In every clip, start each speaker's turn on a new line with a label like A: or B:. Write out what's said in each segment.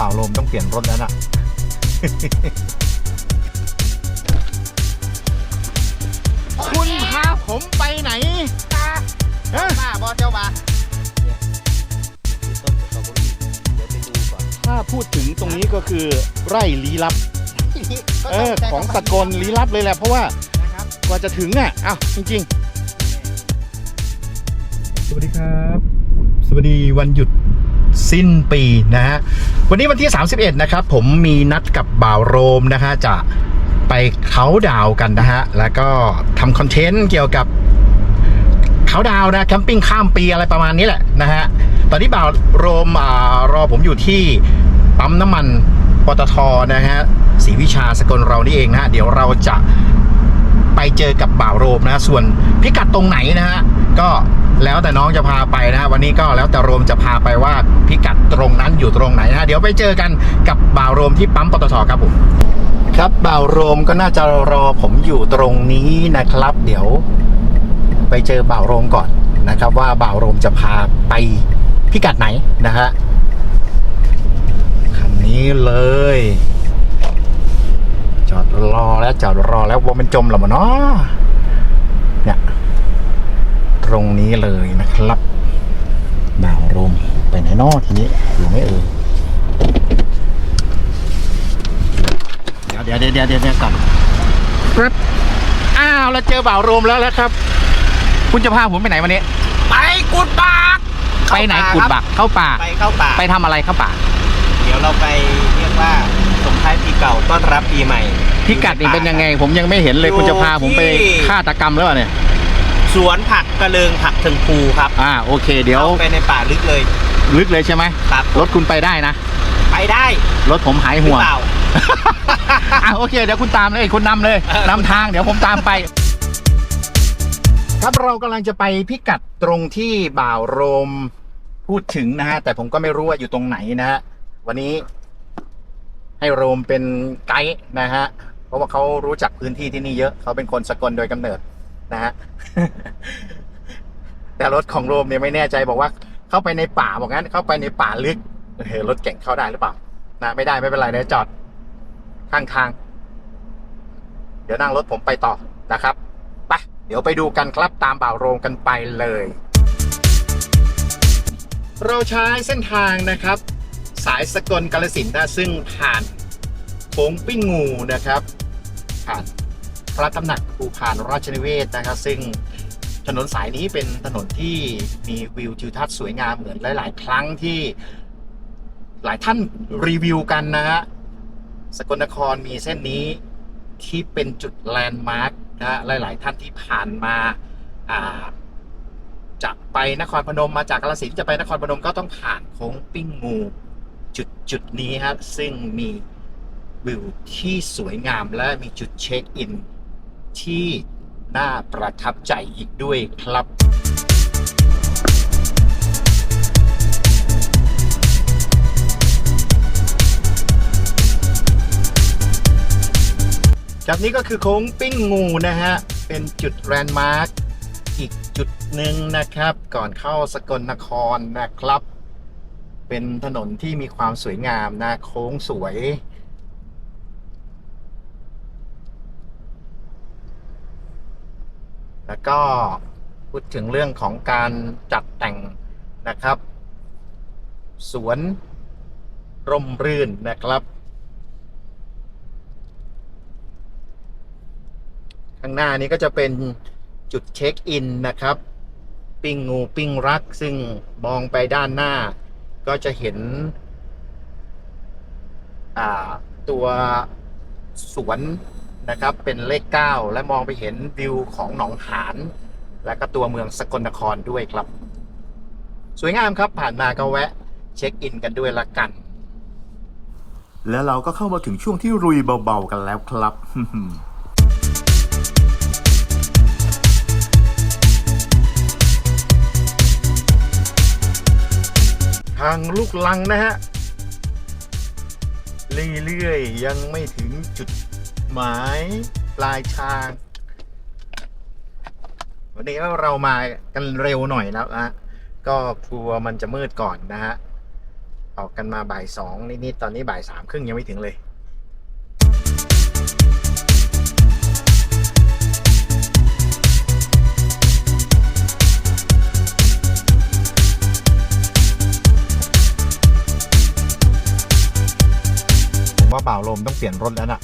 A: บ่าวลมต้องเปลี่ยนรถแล้วน่ะคุณพาผมไปไหนฮะ
B: ป้าบอเจ้ามา
A: ถ้าพูดถึงตรงนี้ก็คือไร่ลี้ลับ เออ ของสกลลี้ลับเลยแหละ เพราะว่า
B: นะครับ
A: กว่าจะถึงอะอ้าวจริง ๆ สวัสดีครับ สวัสดีวันหยุดสิ้นปีนะฮะ วันนี้วันที่ 31 นะครับ ผมมีนัดกับบ่าวโรมนะฮะจะไปเขาดาวกันนะฮะ แล้วก็ทำคอนเทนต์เกี่ยวกับเขาดาวนะแคมปิ้งข้ามปีอะไรประมาณนี้แหละนะฮะ ตอนนี้บ่าวโรมอรอผมอยู่ที่ปั๊มน้ำมันปตทนะฮะศรีวิชาสกลเรานี่เองนะฮะ เดี๋ยวเราจะไปเจอกับบ่าวโรมนะ ส่วนพิกัดตรงไหนนะฮะ ก็ แล้วแต่น้องจะพาไปนะวันนี้ก็แล้วแต่โรมจะพาไปว่าพิกัดตรงนั้นอยู่ตรงไหนนะเดี๋ยวไปเจอกันกับบ่าวโรมที่ปั๊มปตทครับผมครับบ่าวโรมก็น่าจะรอผมอยู่ตรงนี้นะครับ เดี๋ยวไปเจอบ่าวโรมก่อนนะครับ ว่าบ่าวโรมจะพาไปพิกัดไหนนะฮะคันนี้เลย จอดรอแล้วจอดรอแล้วว่ามันจมหรอมนเนาะเนี่ย รงนี้เลยนะครับบ่าวโรมไปไหนนอทีนี้อยู่ไม่เอ่ยเดี๋ยวเดี๋ยวเดี๋ยวเดี๋ยวเดี๋ยวก่อนครับอ้าวเราเจอบ่าวโรมแล้วแล้วครับ คุณจะพาผมไปไหนวันนี้
B: ไปกุดปาก
A: ไปไหนกุดบักเข้าป่า
B: ไปเข้าป่า
A: ไปทำอะไรเข้าป่า
B: เดี๋ยวเราไปเรียกว่าส่งท้ายปีเก่าต้อนรับปีใหม่
A: พิกัดนี่เป็นยังไง ผมยังไม่เห็นเลย
B: อยู่
A: คุณจะพาผมไป
B: ที่
A: ฆาตกรรมแล้วเหรอเนี่ย
B: สวนผักกระเลิงผักถึงภูครับ
A: อ่าโอเค เดี๋ยว
B: ข้าไปในป่าลึกเลย
A: ลึกเลยใช่ไหม
B: ครับ
A: รถคุณไปได้นะ
B: ไปได้
A: รถผมหาย
B: หรือ
A: ห่วง
B: เปล่า
A: อะโอเค เดี๋ยวคุณตามเลยคุณนำเลย
B: เออ
A: นำทางเดี๋ยวผมตามไป ครับเรากำลังจะไปพิกัดตรงที่บ่าวโรมพูดถึงนะฮะ แต่ผมก็ไม่รู้ว่าอยู่ตรงไหนนะฮะ วันนี้ ให้โรมเป็นไกด์นะฮะ เพราะว่าเขารู้จักพื้นที่ที่นี่เยอะ เขาเป็นคนสกลโดยกำเนิด นะฮะแต่รถของโรมเนี่ยไม่แน่ใจบอกว่าเข้าไปในป่าบอกงั้น เข้าไปในป่าลึกเออรถเก่งเข้าได้หรือเปล่านะไม่ได้ไม่เป็นไรเดี๋ยวจอดข้างทาง เดี๋ยวนั่งรถผมไปต่อนะครับไปเดี๋ยวไปดูกันครับตามบ่าวโรงกันไปเลย เราใช้เส้นทางนะครับ สายสกลกาลสินนะซึ่งผ่านโค้งปิ้งงูนะครับผ่าน ระตำหนักภูพานราชนิเวศนะครับ ซึ่งถนนสายนี้เป็นถนนที่มีวิวทิวทัศน์สวยงามเหมือนหลาย ๆ ครั้งที่หลายท่านรีวิวกันนะฮะสกลนครมีเส้นนี้ที่เป็นจุดแลนด์มาร์กนะหลาย ๆ ท่านที่ผ่านมาาจะไปนครพนมมาจากกาฬสินจะไปนครพนมก็ต้องผ่านโค้งปิ้งงูจุดจุดนี้ฮะซึ่งมีวิวที่สวยงามและมีจุดเช็คอิน ที่น่าประทับใจอีกด้วยครับจากนี้ก็คือโค้งปิ้งงูนะฮะ เป็นจุดแลนด์มาร์กอีกจุดหนึ่งนะครับ ก่อนเข้าสกลนครนะครับ เป็นถนนที่มีความสวยงามนะ โค้งสวย แล้วก็พูดถึงเรื่องของการจัดแต่งนะครับ สวนร่มรื่นนะครับ ข้างหน้านี้ก็จะเป็นจุดเช็คอินนะครับ ปิ้งงูปิ้งรัก ซึ่งมองไปด้านหน้า ก็จะเห็นตัวสวน นะครับ เป็นเลข 9 และมองไปเห็นวิวของหนองหาน และก็ตัวเมืองสกลนครด้วยครับ สวยงามครับผ่านมาก็แวะเช็คอินกันด้วยละกัน แล้วเราก็เข้ามาถึงช่วงที่รุยเบาๆกันแล้วครับทางลูกลังนะฮะ เรื่อยๆ ยังไม่ถึงจุด หมายปลายทางวันนี้เรามากันเร็วหน่อยแล้วนะก็กลัวมันจะมืดก่อนนะฮะ ออกกันมาบ่ายสองนิดๆตอนนี้บ่ายสามครึ่งยังไม่ถึงเลยผมว่าเปล่าลมต้องเปลี่ยนรถแล้วน่ะ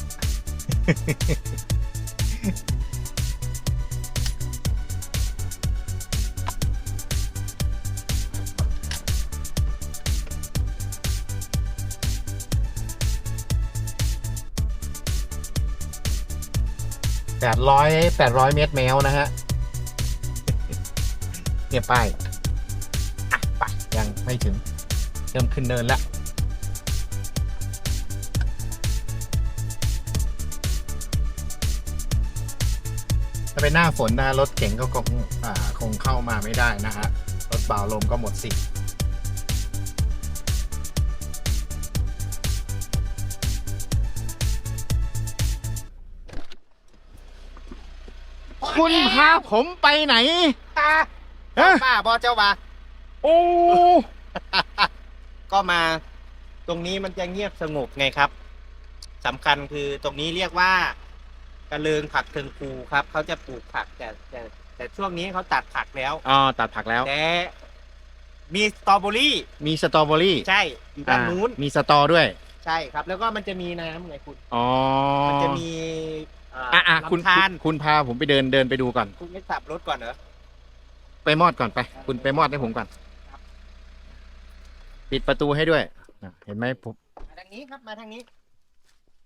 A: แปดร้อยแปดร้อยเมตรแมวนะฮะ เนี่ยป้ายอะไปยังไม่ถึง เริ่มขึ้นเนินแล้ว เป็นหน้าฝนนะรถเก๋งก็คงอ่าคงเข้ามาไม่ได้นะฮะรถเบาลมก็หมดสิทธิ์คุณพาผมไปไหนฮะ
B: ป้าบอเจ้าว่า
A: โอ้
B: ก็มาตรงนี้มันจะเงียบสงบไงครับสำคัญคือตรงนี้เรียกว่า กระเลิงผักเทิงภูครับเขาจะปลูกผักแต่แต่แต่ช่วงนี้เขาตัดผักแล้ว
A: อ๋อตัดผักแล้ว
B: แต่มีสตรอเบอรี่
A: มีสตรอเบอรี่
B: ใช่อยู่ด้านนู้น
A: อ่ามีสตอด้วย
B: ใช่ครับ แล้วก็มันจะมีน้ำไงคุณ
A: อ๋อ
B: มันจะมีเอ่อ
A: อะอะคุณ
B: ลำธาร
A: คุณคุณพาผมไปเดินเดินไปดูก่อน
B: คุณไม่ขับรถก่อนเหรอ
A: ไปมอดก่อนไป คุณไปมอดให้ผมก่อน
B: ครับ
A: ปิดประตูให้ด้วยอะเห็นไหมผม
B: มาทางนี้ครับมาทางนี้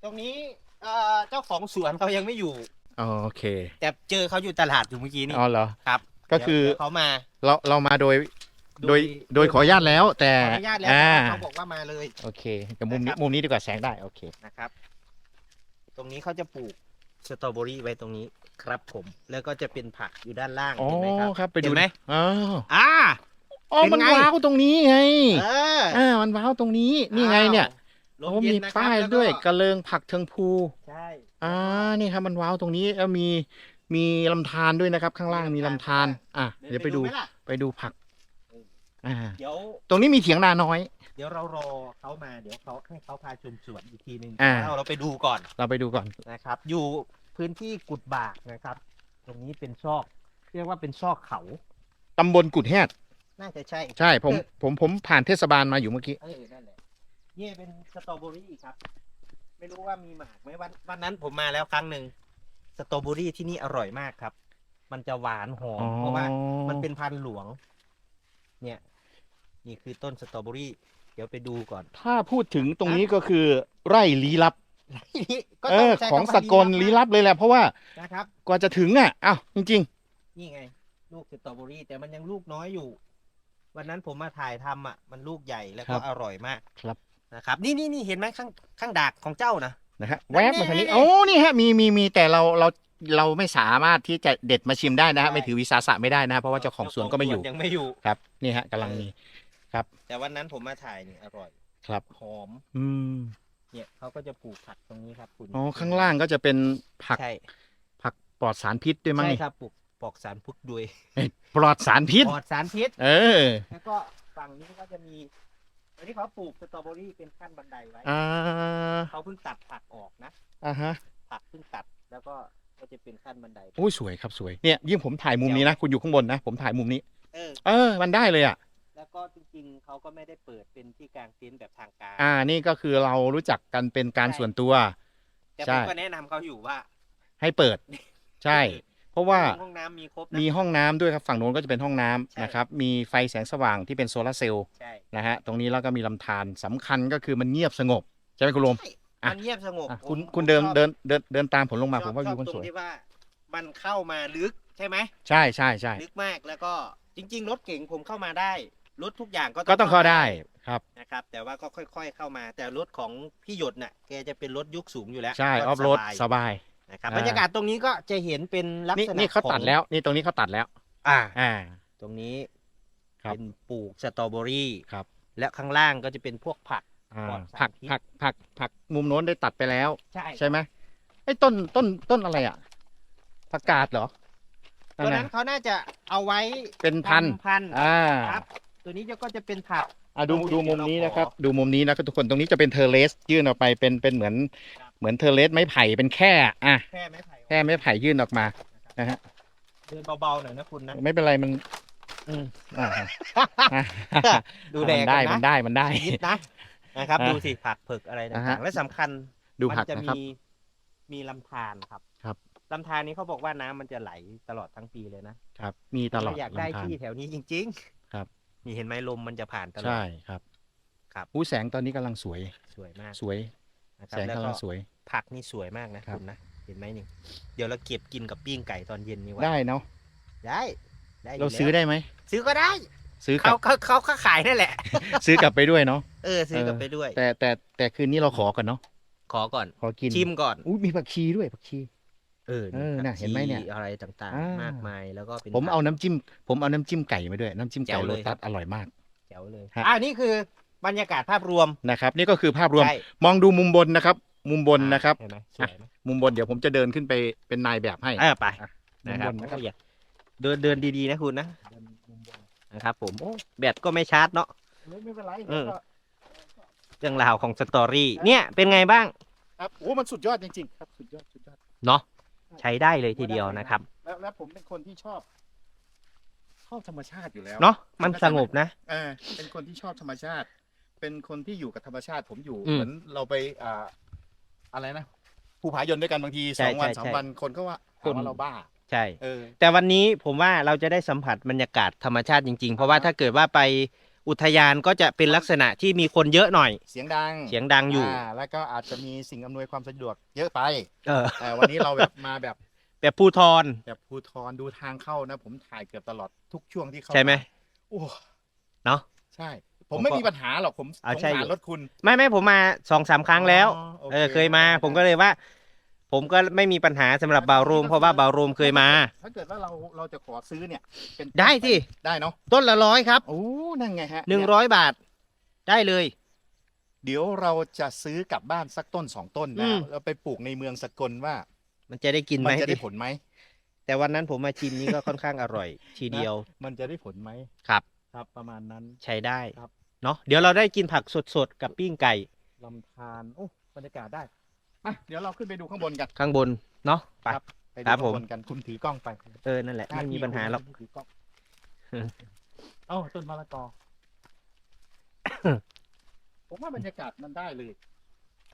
B: ตรงนี้ เอ่อเจ้าของสวนเขายังไม่อยู่
A: อ๋อโอเค
B: แต่เจอเขาอยู่ตลาดอยู่เมื่อกี้นี่
A: อ๋อเหรอ
B: ครับ
A: ก็คือ
B: เดี๋ยวเขามา
A: เราเรามาโดยโดยโดยขออนุญาตแล้วแต่
B: ขออนุญาตแล้ว
A: อ่า
B: เขาบอกว่ามาเลย
A: โอเคแต่มุมนี้
B: นะครับ
A: มุมนี้ดีกว่าแสงได้โอเค
B: นะครับ ตรงนี้เขาจะปลูกสตรอเบอรี่ไว้ตรงนี้ครับผม แล้วก็จะเป็นผักอยู่ด้านล่าง
A: อ๋อ
B: เห็นไหมครับ
A: ครับไปดู
B: เห็นไหม
A: อ๋อ
B: อ่า
A: อ๋อ
B: เป็น
A: มัน
B: ไง
A: ว้าวตรงนี้ไง
B: เออ
A: อ่ามันว้าวตรงนี้นี่ไงเนี่ย
B: อ้าว
A: โอ้
B: ลมเย็
A: มี
B: นนะครับ
A: ป้าย
B: แล้ก็
A: ด้วยกระเลิงผักเทิงภู
B: ใช่
A: อ่านี่ครับมันว้าวตรงนี้แล้วมีมีลำธารด้วยนะครับ ข้างล่างมีลำธารอะเดี๋ยวไปดู
B: หมล่ะ
A: ไปดูผักอ่า
B: เดี๋ยว
A: ตรงนี้มีเถียงนาน้อย
B: เดี๋ยวเรารอเขามาเดี๋ยวเขาให้เขาพาชมสวนอีกทีหนึ่ง
A: อ่า
B: เราเราไปดูก่อน
A: เราไปดูก่อน
B: นะครับ อยู่พื้นที่กุดบากนะครับ ตรงนี้เป็นซอก เรียกว่าเป็นซอกเขา
A: ตำบลกุดแฮด
B: น่าจะใช่
A: ใช่ผมผมผมผ่านเทศบาลมาอยู่เมื่อกี้
B: เออนั่นแหละ นี่เป็นสตรอเบอรี่ครับ ไม่รู้ว่ามีหมากไหมวันวันนั้นผมมาแล้วครั้งหนึ่งสตรอเบอรี่ที่นี่อร่อยมากครับ มันจะหวานหอมเพราะว่ามันเป็นพันธุ์หลวง เนี่ย นี่คือต้นสตรอเบอรี่ เดี๋ยวไปดูก่อน
A: ถ้าพูดถึงตรงนี้ก็คือไร่ลี้ลับ
B: ก็
A: เอ
B: ต้
A: อ
B: ใช้
A: ของ
B: คำว่า
A: สกลลี้ลับเลยแหละเพราะว่า
B: นะครับ
A: กว่าจะถึงอะอ้าวจริง
B: นี่ไง ลูกสตรอเบอรี่แต่มันยังลูกน้อยอยู่ วันนั้นผมมาถ่ายทำอะ มันลูกใหญ่แล้วก็อร่อยมาก
A: ๆครับ
B: นะครับนี่นี่นี่เห็นไหมข้างข้างดากของเจ้านะ
A: นะฮะ
B: นั่
A: แวนบมาทางนี้โอ้นี่ฮะมีมีมีแต่เราเราเราไม่สามารถที่จะเด็ดมาชิมได้นะฮะ
B: ใช่
A: ไม่ถือวิสาสะไม่ได้นะฮะเพราะว่าเจ้าของสวนก็ไม่อยู่
B: ยังไม่อยู่
A: ครับนี่ฮะกำลังมี
B: แต่วันนั้นผมมาถ่ายนี่อร่อย
A: ครับ
B: หอม
A: อืม
B: เนี่ยเขาก็จะปลูกผักตรงนี้ครับคุณ
A: อ๋อข้างล่างก็จะเป็นผัก
B: ใช่
A: ผักปลอดสารพิษด้วยมั้ง
B: ใช่
A: นี่
B: ครับปลูกปลอกสารพุกด้วย
A: เอ้ยปลอดสารพิษ
B: ปลอดสารพิษ
A: เออ
B: แล้วก็ฝั่งนี้ก็จะมี อันนี้เขาปลูกสตรอเบอรี่เป็นขั้นบันไดไว้
A: อ่า
B: เขาเพิ่งตัดผักออกนะ
A: อ่าฮะ
B: ผักเพิ่งตัดแล้วก็ก็จะเป็นขั้นบันได
A: โอ้ยสวยครับสวยเนี่ยยิ่งผมถ่ายมุมนี้นะคุณอยู่ข้างบนนะผมถ่ายมุมนี้
B: เออ
A: เออ มันได้เลยอะ
B: แล้วก็จริงๆ เขาก็ไม่ได้เปิดเป็นที่กลางเต็นท์แบบทางการ
A: อ่านี่ก็คือเรารู้จักกันเป็นการ
B: ใช่
A: ส่วนตัว
B: แต่
A: ใช่
B: ผมก็แนะนำเขาอยู่ว่า
A: ให้เปิด ใช่ เพราะว่า
B: ห้องน้ำมีครบนะ
A: มีห้องน้ำด้วยครับฝั่งโน้นก็จะเป็นห้องน้ำ
B: ใช่
A: นะครับมีไฟแสงสว่างที่เป็นโซลาร์เซลล์
B: ใช่
A: นะฮะตรงนี้แล้วก็มีลำธารสำคัญก็คือมันเงียบสงบ ใช่ไหมคุณลม
B: ใช่
A: อะ
B: มันเงียบสงบ
A: อะ
B: ผ
A: คุณ
B: ม
A: คุณ
B: ผม
A: เดิน
B: ชอบ
A: เดินเดินเดินตามผมลงมา
B: ช
A: ผ
B: อบ
A: มว่า
B: ช
A: วิ
B: อบ
A: วมัน
B: ตร
A: สวย
B: งที่ว่า มันเข้ามาลึกใช่ไหม
A: ใช่ใช่ใช่
B: ลึกมากแล้วก็จริง ๆ รถเก๋งผมเข้ามาได้ รถทุกอย่างก็
A: ก็ต้องเข้าได้ครับ
B: นะครับ แต่ว่าก็ค่อย ๆ เข้ามา แต่รถของพี่หยดน่ะแกจะเป็นรถยุคสูงอยู่แล้ว
A: ใช่อ
B: ก็
A: อฟโรด
B: สบาย
A: สบาย
B: นะครับ
A: อ่า
B: บรรยากาศตรงนี้ก็จะเห็นเป็นลัก
A: นี่
B: ษณะ
A: นี่เขา
B: ของ
A: ตัดแล้ว นี่ตรงนี้เขาตัดแล้ว
B: อ่า
A: อ่า
B: ตรงนี้
A: ครับ
B: เป็นปลูกสตรอเบอรี่
A: ครับ
B: และข้างล่างก็จะเป็นพวกผัก
A: อ่า
B: ปลอดสาร
A: ผัก
B: พิษ
A: ผักผักผักมุมโน้นได้ตัดไปแล้ว
B: ใช่
A: ใช่ไหมไอ้ต้นต้นต้นอะไรอะผักกาดเหรอ
B: ตัวนั้น
A: น่ะ
B: เขาน่าจะเอาไว้
A: เป็นพันธุ์
B: ทำพันธุ์
A: อ่า
B: ครับ ตัวนี้ก็จะเป็นผัก
A: อะดู
B: โอเค
A: ดูมุม
B: เดี๋ยวเรา
A: นี้
B: ขอ
A: นะครับ ดูมุมนี้นะครับทุกคนตรงนี้จะเป็นเทอร์เลสยื่นออกไปเป็นเป็นเหมือน
B: ครับ
A: เหมือนเทอร์เลสไม้ไผ่เป็นแค่อะ
B: แค่ไม้ไผ่
A: แค่ไม้ไผ่ยื่นออกมานะฮะ
B: เดินเบาๆหน่อยนะคุณนะ
A: ไม่เป็นไรมัน
B: อืม
A: อ่า
B: ดูแล
A: มัน
B: กั
A: ได้
B: น
A: มัน
B: นะ
A: ได้มันได้
B: นิดนะนะครับ
A: อะ
B: ดูสิผักเผือกอะไร
A: อะ
B: ต่า
A: ฮะ
B: งๆและสำคัญ
A: ดู
B: มั
A: ผัก
B: จะ
A: นะครับ
B: มีมีลำธารครับ
A: ครับ
B: ลำธารนี้เขาบอกว่าน้ำมันจะไหลตลอดทั้งปีเลยนะครับ
A: มีตลอด
B: ถ้าอยากได้
A: ลำธาร
B: ที่แถวนี้จริง ๆ
A: ครับ
B: นี่เห็นไหมลมมันจะผ่านตลอด
A: ใช่ครับ
B: ครับ
A: อู้แสงตอนนี้กำลังสวย
B: สวยมาก
A: สวย
B: นะครั
A: แส
B: บ
A: ง
B: แล้ว
A: กำ
B: ก็
A: ลังสวย
B: ผักนี่สวยมากนะครับคุณนะเห็นไหมนี่ เดี๋ยวเราเก็บกินกับปิ้งไก่ตอนเย็นนี่ว่า
A: ได้เนาะ
B: ได้ได้ยู่
A: เราซื้อ
B: แล้ว
A: ได้ไหม
B: ซื้อก็ได้
A: ซื้อกลั
B: เขา
A: บ
B: เขาเขาเขาขายนั่นแหละ
A: ซื้อกลับไปด้วยเนาะ
B: เออซื้อกลับ
A: เออ
B: ไปด้วย
A: แต่แต่แต่คืนนี้เราขอก่อนเนาะ
B: ขอก่อน
A: ขอกิน
B: ชิมก่อน
A: อู้มีผักชีด้วยผักชี
B: เออ
A: เออ
B: ผัก
A: น่ะเห็นไหมเนี่ย
B: ชีอะไรต่าง
A: อ่า
B: ๆ มากมายแล้วก็เป็น
A: ผม
B: ผัก
A: เอาน้ำจิ้ม ผมเอาน้ำจิ้มไก่มาด้วย น้ำจิ้ม
B: แจ๋
A: ไก่
B: ว
A: โล
B: เลย
A: ตั
B: ครั
A: ส
B: บ
A: อร่อยมาก
B: แจ๋วเลย
A: ฮะ
B: อ่านี่คือ บรรยากาศภาพรวม
A: นะครับนี่ก็คือภาพรวม
B: ใช่
A: มองดูมุมบนนะครับ มุมบนนะครับ
B: เห็นไหมสวยไหม
A: มุมบนเดี๋ยวผมจะเดินขึ้นไปเป็นนายแบบให้
B: เออไป
A: อะ
B: นะครับ
A: มุมบนนะครับ
B: โอ้ยอย่าเดินเดินดีๆนะคุณนะนะครับ ผมโอ้แบตก็ไม่ชาร์จเนาะ
A: ไม่เป็นไร
B: เออ เรื่องราวของสตอรี่เนี่ยเป็นไงบ้าง
A: ครับโอ้มันสุดยอดจริงๆครับสุดยอดสุดยอด
B: เนาะใช้ได้เลยทีเดียวนะครับ
A: แล้วแล้วผมเป็นคนที่ชอบชอบธรรมชาติอยู่แล้ว
B: เนาะมันสงบนะ
A: เออเป็นคนที่ชอบธรรมชาติ เป็นคนที่อยู่กับธรรมชาติผมอยู่
B: อืม
A: เหมือนเราไปอ่าอะไรนะภูผายนด้วยกันบางที
B: ใช่
A: สองวัน
B: ใช่
A: สาม
B: ใช่
A: วันคนก็ว่า
B: คน
A: หาว่าเราบ้า
B: ใช่
A: เออ
B: แต่วันนี้ผมว่าเราจะได้สัมผัสบรรยากาศธรรมชาติจริง ๆ เพราะว่าถ้าเกิดว่าไปอุทยานก็จะเป็นลักษณะที่มีคนเยอะหน่อย
A: เสียงดัง
B: เสียงดังอยู่า
A: แล้วก็อาจจะมีสิ่งอำนวยความสะดวกเยอะไป
B: เออ
A: แต่วันนี้เราแบบ มาแบบ
B: แบบภูทร
A: แบบภูทรดูทางเข้านะ ผมถ่ายเกือบตลอดทุกช่วงที่เข้า
B: ใช่ไหม
A: โอ้
B: เนาะ
A: ใช่ ผม
B: ผมก็
A: ไม่มีปัญหาหรอกผม
B: เอา
A: สง
B: ใช่
A: สา
B: อ
A: ร
B: ยู่
A: รถคุณ
B: ไม่ไม่ผมมาสองสามครั้งแล้ว
A: โอ
B: เออเคยมา ผมก็เลยว่า ผมก็ไม่มีปัญหาสำหรับบาวรูมเพราะว่าบาวรูมเคยมา
A: ถ้าเกิดว่าเราเราจะขอซื้อเนี่ย เป็น
B: ได้สิ
A: ได้เนาะ
B: ต้นละร้อยครับ
A: โอ้นั่นไงฮะ
B: หนึ่ง
A: เย
B: ร้อยบาท ได้เลย
A: เดี๋ยวเราจะซื้อกลับบ้านสักต้นสองต้น
B: อื
A: นะ
B: ม
A: แล้วไปปลูกในเมืองสกลว่า
B: มันจะได้กินไห
A: มั
B: ม
A: นจะได้ผลไหม
B: แต่วันนั้นผมมาชิมนี่ก็ค่อนข้างอร่อย ทีเดียว
A: มันจะได้ผลไหม
B: ครับ
A: ครับประมาณนั้น
B: ใช้ได้
A: ครับ
B: เนาะเดี๋ยวเราได้กินผักสดๆ กับปิ้งไก่
A: ลำธารโอ้บรรยากาศได้มาเดี๋ยวเราขึ้นไปดูข้างบนกัน
B: ข้างบนเนาะไป
A: ครับ ไปดู
B: ครับ
A: ข้าง
B: ผม
A: บนกันคุณถือกล้องไป
B: เออนั่นแหละไม่มีปัญหาหรอก
A: ถือกล้องเอ้าต้นมะละกอ ผมว่าบรรยากาศมันได้เลย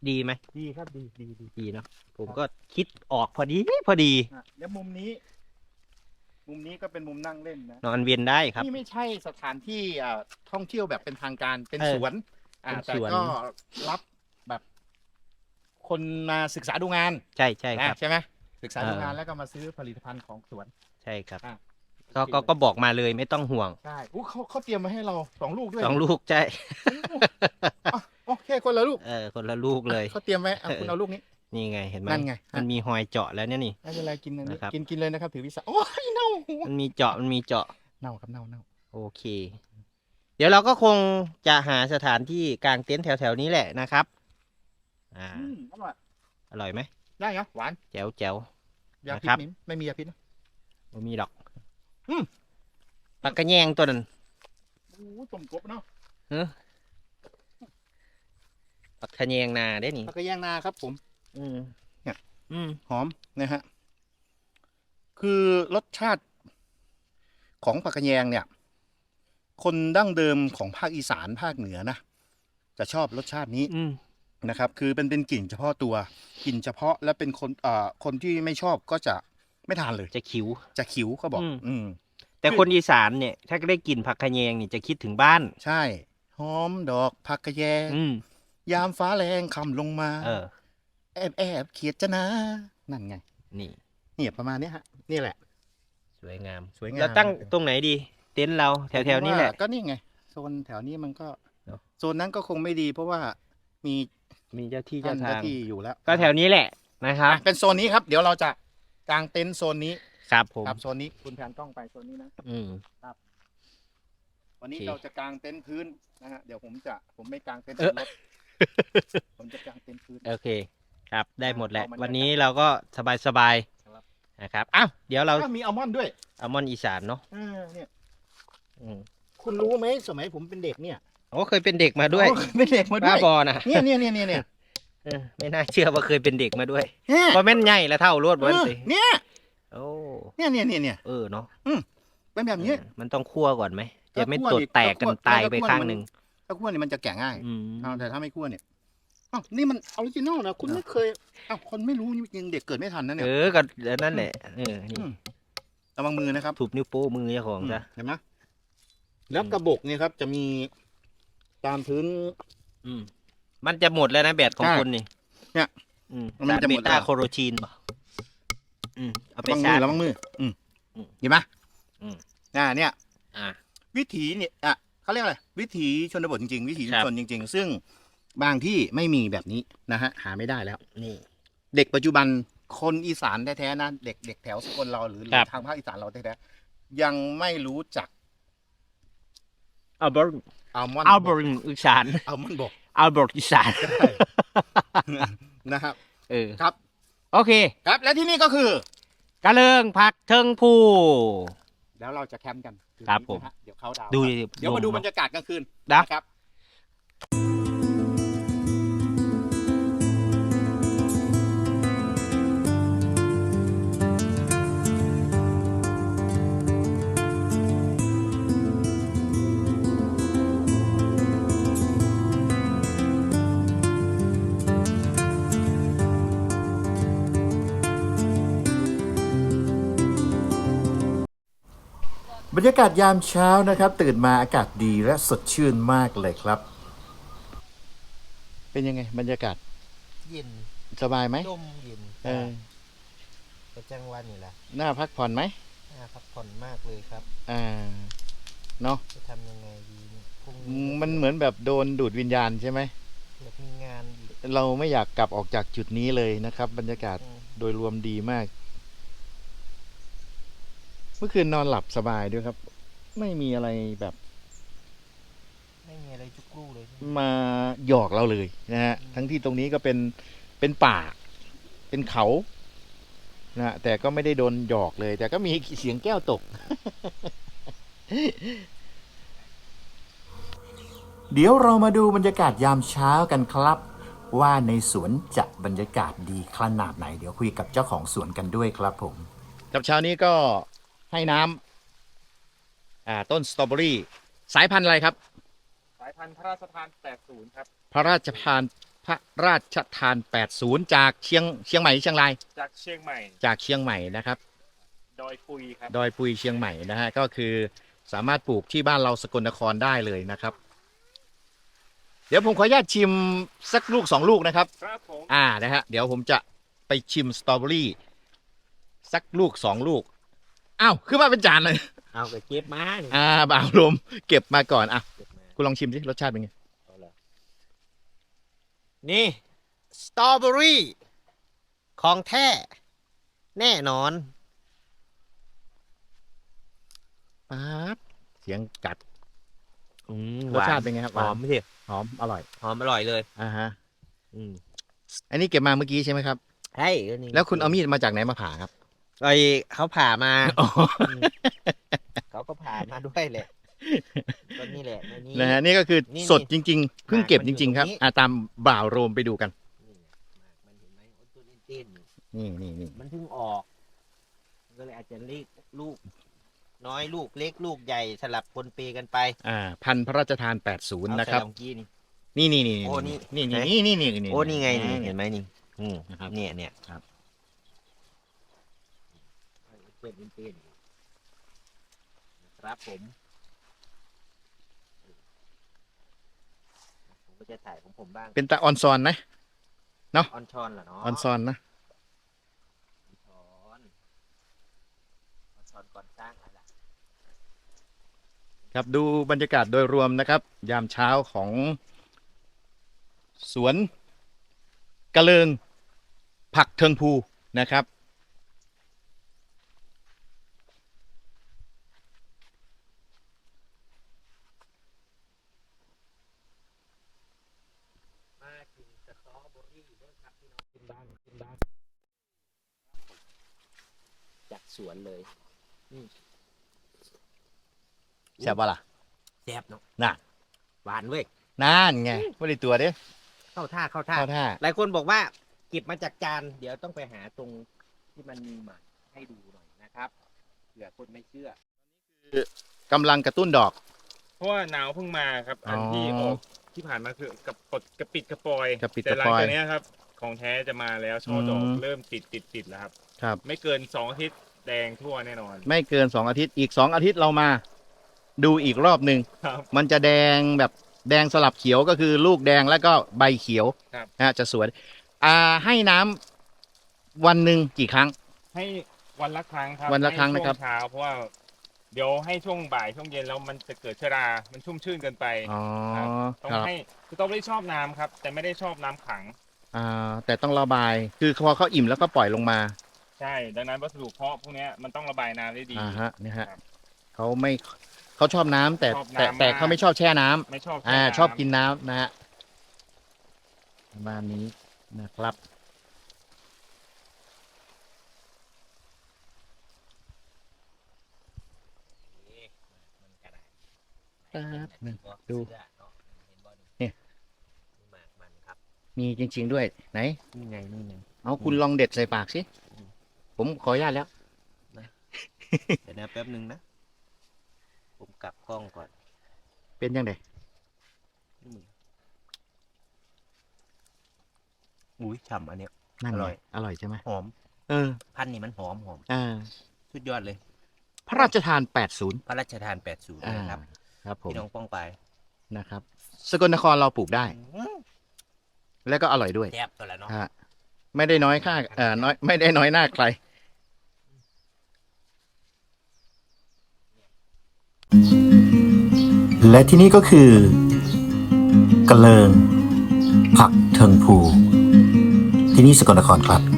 B: ดีไหม
A: ดีครับดีดีดี
B: ดีเนาะผมก็คิดออกพอดีพอดี
A: อะเดี๋ยวมุมนี้ มุมนี้ก็เป็นมุมนั่งเล่นนะ
B: นอนเวียนได้ครับ
A: นี่ไม่ใช่สถานที่อ่าท่องเที่ยวแบบเป็นทางการเป็น
B: เออ
A: สวนอ่า
B: เป็น
A: แต่
B: สวน
A: ก็รับแบบ คนมาศึกษาดูงาน
B: ใช่ใช่ครับ
A: นะใช่ไหมศึกษาดู
B: เออ
A: งานแล้วก็มาซื้อผลิตภัณฑ์ของสวน
B: ใช่ครับ
A: อะ
B: ก็ก็ก็บอกมาเลยไม่ต้องห่วง
A: ใช่อู้เขาเขาเตรียมมาให้เราสองลูกด้วย
B: สองลูกใช่
A: อ๋อโอเคคนละลูก
B: เออคนละลูกเลย
A: เขาเตรียมไว้อะคุณเอาลูกนี้
B: นี่ไงเห็นไหม
A: นั่นไง
B: มันมีหอยเจาะแล้วเนี่ยนี่
A: ไม่เป็นไรกินอันนี้
B: นะครับ
A: กินกินเลยนะครับ ถือวิสาโอ้ยเน่า
B: มันมีเจาะมันมีเจาะ
A: เน่าครับเน่าเน่า
B: โอเค เดี๋ยวเราก็คงจะหาสถานที่กางเต็นท์แถวๆนี้แหละนะครับ อ่า
A: อืมอร่อย
B: อร่อยไหม
A: ได้เหรอหวาน
B: แจ๋วแจ๋ว ยา
A: พิษ
B: นะครับ
A: มิ้นไม่มียาพิษนะ
B: ไม่มีดอก
A: อืม
B: ปลากระแยงตัวนั้น
A: โอ้ยต้มกบเนาะ
B: ปลากระแยงนาได้นี่
A: แล้วก็ย่างนาครับผม
B: อืม
A: เนี่ย
B: อืม
A: หอมนะฮะ คือรสชาติของผักกระแยงเนี่ย คนดั้งเดิมของภาคอีสานภาคเหนือนะจะชอบรสชาตินี้
B: อืม
A: นะครับ คือเป็นเป็นกลิ่นเฉพาะตัวกลิ่นเฉพาะและเป็นคนเอ่อคนที่ไม่ชอบก็จะไม่ทานเลย
B: จะขิว
A: จะขิวเขาบอก
B: อืม
A: อืม
B: แต่คนอีสานเนี่ย ถ้าได้กลิ่นผักขะแยงนี่จะคิดถึงบ้าน
A: ใช่ หอมดอกผักกระแยง
B: อืม
A: ยามฟ้าแรงคำลงมา
B: เออ
A: แอบแอบเขียดจะนะ นั่นไง
B: นี่
A: เนี่ยประมาณเนี้ยฮะ นี่แหละ
B: สวยงาม
A: สวยงาม
B: แล้วตั้งตรงไหนดี เต็นท์เราแถวๆนี้แหละ
A: ผมว่าก็นี่ไง โซนแถวนี้มันก็
B: เนอะ
A: โซนนั้นก็คงไม่ดี เพราะว่ามี
B: มีเจ้าที่
A: ท่า
B: เจ้านทา
A: เจ้าง ที่อยู่แล้ว
B: ก็แถวนี้แหละนะครับ
A: อะเป็นโซนนี้ครับ เดี๋ยวเราจะกางเต็นท์โซนนี้
B: ครับผม
A: ครับโซนนี้คุณแผนกล้องไปโซนนี้นะ
B: อืม
A: วันนี้
B: โอเค
A: เราจะกางเต็นท์พื้นนะฮะ เดี๋ยวผมจะผมไม่กางเต็นท์
B: เออ
A: บนรถผมจะกางเต็นท์พื้น
B: โอเค ครับ ได้หมดแหละ
A: เอามัน
B: วันนี้เราก็สบาย
A: ครับ
B: ๆนะครับอ้าวเดี๋ยวเรา
A: อ้าวมีอัลมอนด์ด้วย
B: อัลมอนด์อีสานเนาะ
A: อ่าเนี่ย
B: อืม
A: คุณรู้ไหมสมัยผมเป็นเด็กเนี่ย
B: โอ้เคยเป็นเด็กมาด้วย
A: โอ้เป็นเด็กมาด้
B: บ้า
A: วย
B: บอนะ
A: เนี่ยเนี่ยเนี่ยเนี่ยเนี่ย
B: เออไม่น่าเชื่อว่าเคยเป็นเด็กมาด้วย
A: เนี่ย
B: ว่าแม่นใหญ่แล้วเท่ารวดมันสิ
A: เนี่ย
B: โอ้
A: เนี่ยเนี่ยเนี่ยเนี่ย
B: เออเนาะ
A: เป็นแบบนี้
B: เออมันต้องคั่วก่อนไหมจะไม่
A: ถ้าคั่ว
B: ตด
A: ดิ
B: แตกกัน
A: ถ้าคั่ว
B: ตายไป
A: ถ้าคั่ว
B: ข้าง
A: มัน
B: หนึ่ง
A: ถ้าคั่วเนี่ยมันจะแกะง่าย
B: อืม
A: เอาแต่ถ้าไม่คั่วเนี่ย อ้าวนี่มันออริจินอลนะคุณไม่เคยอ้าวคนไม่รู้จริงๆเด็กเกิดไม่ทันนะเนี่
B: เอยอก็นั่นแหละเออนี่
A: มระวังมือนะครับ
B: ถูบนิ้วโป้มือเจ้าของจ้ะ
A: เห็นไหมแล้วกระบอกเนี่ยครับ จะมีตามพื้น
B: อืม มันจะหมดแล้วนะแบตของ
A: ใช่
B: คุณนี่
A: เนี่ย
B: อืม
A: มันจะหมด
B: เบต้า
A: แล้ว
B: โคโรชีนป่ะอืมเอาไประ
A: วัง
B: ชา
A: มื
B: ร์
A: อ
B: จ
A: ระวังมืออืม
B: อืม
A: เห็นไหม
B: อืม
A: อ่าเนี่ย
B: อ่า
A: วิถีเนี่ยอะเขาเรียกอะไรวิถีชนบทจริงๆ วิถีชุ
B: ครั
A: ม
B: บ
A: ชนจริง ๆ ซึ่ง บางที่ไม่มีแบบนี้นะฮะหาไม่ได้แล้ว
B: นี่
A: เด็กปัจจุบันคนอีสานแท้ๆนะเด็กเด็กแถวสกลเราหรือหรื
B: ครั
A: อบทางภาคอีสานเราแท้ๆยังไม่รู้จัก
B: อัลเบิร์ต
A: อัลมอนด์
B: อัลเบิร์ตอีสาน
A: อัลมอนด์บอก
B: อัลเบิร์ตอีสาน
A: นะครับ
B: เออ
A: ครับ
B: โอเค
A: ครับและที่นี่ก็คือ
B: กระเลิงผักเทิงผู้
A: แล้วเราจะแคมป์กัน
B: ครับผม
A: นะฮะเดี๋ยวเขาดาวน์
B: ดู
A: ครับเดี๋ยวมาดูบรรยากาศกลางคืน
B: นะ
A: ครับ บรรยากาศยามเช้านะครับ ตื่นมาอากาศดีและสดชื่นมากเลยครับ เป็นยังไง บรรยากาศ
B: เย็น
A: สบายไหม
B: ลมเย็น
A: เออ
B: ประจังวันนี่แหละ
A: น่าพักผ่อนไหม
B: น่าพักผ่อนมากเลยครับ
A: อ่าเนาะ
B: จะทำยังไงดีเนี่ยพรุ่ง
A: อื
B: นี้
A: มมันเหมือนแบบโดนดูดวิญญาณใช่ไหม
B: อยากมีงานอีก
A: เราไม่อยากกลับออกจากจุดนี้เลยนะครับ บรรยากาศ
B: อืม
A: โดยรวมดีมาก เมื่อคืนนอนหลับสบายด้วยครับ ไม่มีอะไรแบบ
B: ไม่มีอะไรจุกรูเลยใช่ไหม
A: มาหยอกเราเลยนะฮะ ทั้งที่ตรงนี้ก็เป็นเป็นป่า เป็นเขานะฮะแต่ก็ไม่ได้โดนหยอกเลย แต่ก็มีเสียงแก้วตก เดี๋ยวเรามาดูบรรยากาศยามเช้ากันครับ ว่าในสวนจะบรรยากาศดีขนาดไหน เดี๋ยวคุยกับเจ้าของสวนกันด้วยครับผมกับเช้านี้ก็ ให้น้ำอ่าต้นสตรอเบอรี่สายพันธุ์อะไรครับ
C: สายพันธุ์พระราชทาน80ครับ
A: พระราชทานพระราชทาน 80 จากเชียงเชียงใหม่เชียงราย
C: จากเชียงใหม่
A: จากเชียงใหม่นะครับ
C: ดอยปุยครับ
A: ดอยปุยเชียงใหม่นะฮะก็คือสามารถปลูกที่บ้านเราสกลนครได้เลยนะครับ เดี๋ยวผมขออนุญาตชิมสักลูกสองลูกนะครับ
C: ครับผม
A: อ่านะฮะเดี๋ยวผมจะไปชิมสตรอเบอรี่สักลูกสองลูก อ้าวขึ้นมาเป็นจานเลย
B: เอาไปเก็บมานี่
A: อ่าบ่าวลม เก็บมาก่อนอะ
B: เก็บมา
A: คุณลองชิมสิรสชาติเป็นไง
B: เอาละนี่สตรอเบอรี่ของแท้ แน่นอน
A: ป๊าบเสียงกัด
B: อืม
A: รสชาติเป็นไงครับ
B: หอมสิ
A: หอมอร่อย
B: หอมอร่อยเลย
A: อ่าฮะ
B: อืม
A: อันนี้เก็บมาเมื่อกี้ใช่ไหมครับ
B: ใช่ก็นี่
A: แล้วคุณเอามีดมาจากไหนมาผ่าครับ
B: ไอเขาผ่ามา
A: อ๋อ
B: เขาก็ผ่ามาด้วยแหละก็นี่แหละในนี้
A: นะฮะนี่ก็คือ
B: นี่
A: สดจริง ๆเพิ่งเก็บ
B: หมาก
A: จ
B: มันอยู่
A: ริง ๆ ครับ
B: ตรงนี้
A: อะตามบ่าวโรมไปดูกัน
B: นี่หมากมันเห็นไหมโอ้ตัวเต้นๆนี่
A: นี่นี่นี่
B: มันเพิ่งออกก็เลยอาจจะเล็กลูก น้อยลูกเล็กลูกใหญ่สลับปนเปกันไป
A: อ่า พันธุ์พระราชทาน 80
B: เอา
A: นะครับ
B: ใส่ลองกี้นี่
A: นี่นี่นี่
B: โอ้นี่
A: นี่
B: ไหน
A: นี่นี่นี่นี่
B: โอ้นี่ไงนี่
A: อ่า
B: เห็นไหมนี่อืม
A: นะครับ
B: เนี่ยเนี่ย
A: ครับ
B: เป็นเป็นครับผม ผมก็จะถ่ายของผมบ้าง
A: เป็นตาออนซอนนะ
B: ออนชอนเหรอเนาะ
A: ออนซอนนะ
B: ชอนออนชอนก่อนสร้างอะไร
A: ครับดูบรรยากาศโดยรวมนะครับ ยามเช้าของสวนกระเลิงผักเทิงภูนะครับ
B: มากินสตรอเบอรี่ด้วยครับพี่น้องกินบ้างกินบ้างจาก สวนเลย
A: ใช่ปะล่ะ
B: แซ่บเนาะ
A: น่ะ
B: หวานเว้ย
A: นั่นไงไม่ได้ตัวเด้
B: เข้าท่าเข้าท่า
A: เข้าท่า
B: หลายคนบอกว่าเก็บมาจากจานเดี๋ยวต้องไปหาตรงที่มันมีหมากให้ดูหน่อยนะครับเผื่อคนไม่เชื่อ
A: กำลังกระตุ้นดอก
C: เพราะว่าหนาวเพิ่งมาครับ อันที่
A: อ๋อ
C: ออกที่ผ่านมาคือกับปดกระปิดกระปอย
A: กระปิด
C: แต่หลั
A: กระปอย
C: จากเนี้ยครับ ของแท้จะมาแล้วช่อดอก
A: อืม
C: เริ่มติดติดติดแล้วครับ
A: ครับ
C: ไม่เกินสองอาทิตย์ แดงทั่วแน่นอน
A: ไม่เกินสองอาทิตย์อีกสองอาทิตย์เรามา ดูอีกรอบหนึ่ง
C: ครับ
A: มันจะแดงแบบแดงสลับเขียวก็คือลูกแดงแล้วก็ใบเขียว
C: ครับ
A: นะฮะจะสวยอ่าให้น้ำวันหนึ่งกี่ครั้ง
C: ให้วันละครั้งครับ
A: วันละครั้งนะครับ
C: ให้ช่วเช้าเพราะว่าเดี๋ยวให้ช่วงบ่ายช่วงเย็นแล้วมันจะเกิดชรา มันชุ่มชื่นเกินไป
A: อ๋อ
C: ครับต้อง
A: ครับ
C: ให้คือต้องไม่ได้ชอบน้ำครับ แต่ไม่ได้ชอบน้ำขัง
A: อ่าแต่ต้องระบาย คือพอเขาอิ่มแล้วก็ปล่อยลงมา
C: ใช่ ดังนั้นวัสดุเพาะพวกเนี้ยมันต้องระบายน้ำได้ดี
A: อ่าฮะนี่ฮะ
C: ครับ
A: เขาไม่เขาชอบน้ำแต่
C: ชอบ
A: แต่
C: น้ำ
A: แต่
C: มาก
A: เขาไม่ชอบแช่น้ำ
C: ไม่ชอบ
A: อ่า
C: แช่ำ
A: ชอบกินน้ำนะฮะประมาณนี้นะครับ
B: มันกระดาษ
A: แป๊บหนึ่งดู
B: เสื้อเนาะเห็นบ่
A: เนี่ย
B: หมากมันครับ
A: มีจริง ๆ ด้วยไหน
B: นี่ไงนี่ไง
A: เอาคุณลองเด็ดใส่ปากสิ
B: อืม
A: ผมขออนุญาตแล้ว
B: เดี๋ยวนะแป๊บหนึ่งนะ ผมกลับกล้องก่อน
A: เป็นยังไง
B: อืมอุ้ยฉ่ำอันเนี้ย
A: นั่น
B: อ
A: ไง
B: ร่อย
A: อร่อยใช่ไหม
B: หอม
A: เออ
B: พันธุ์นี่มันหอมหอม
A: อ่า
B: สุดยอดเลย
A: พระราชทาน 80
B: พระราชทาน 80
A: อ่า
B: นะครับ
A: ครับผม
B: พี่น้องป้องไป
A: นะครับ สกลนครเราปลูกได้แล้วก็อร่อยด้วย
B: แซ่บตัวละเนาะ
A: ฮะไม่ได้น้อยค่าเอ่อน้อยไม่ได้น้อยหน้าใคร
D: และที่นี่ก็คือกระเลิงผักเทิงภูที่นี่สกลนครครับ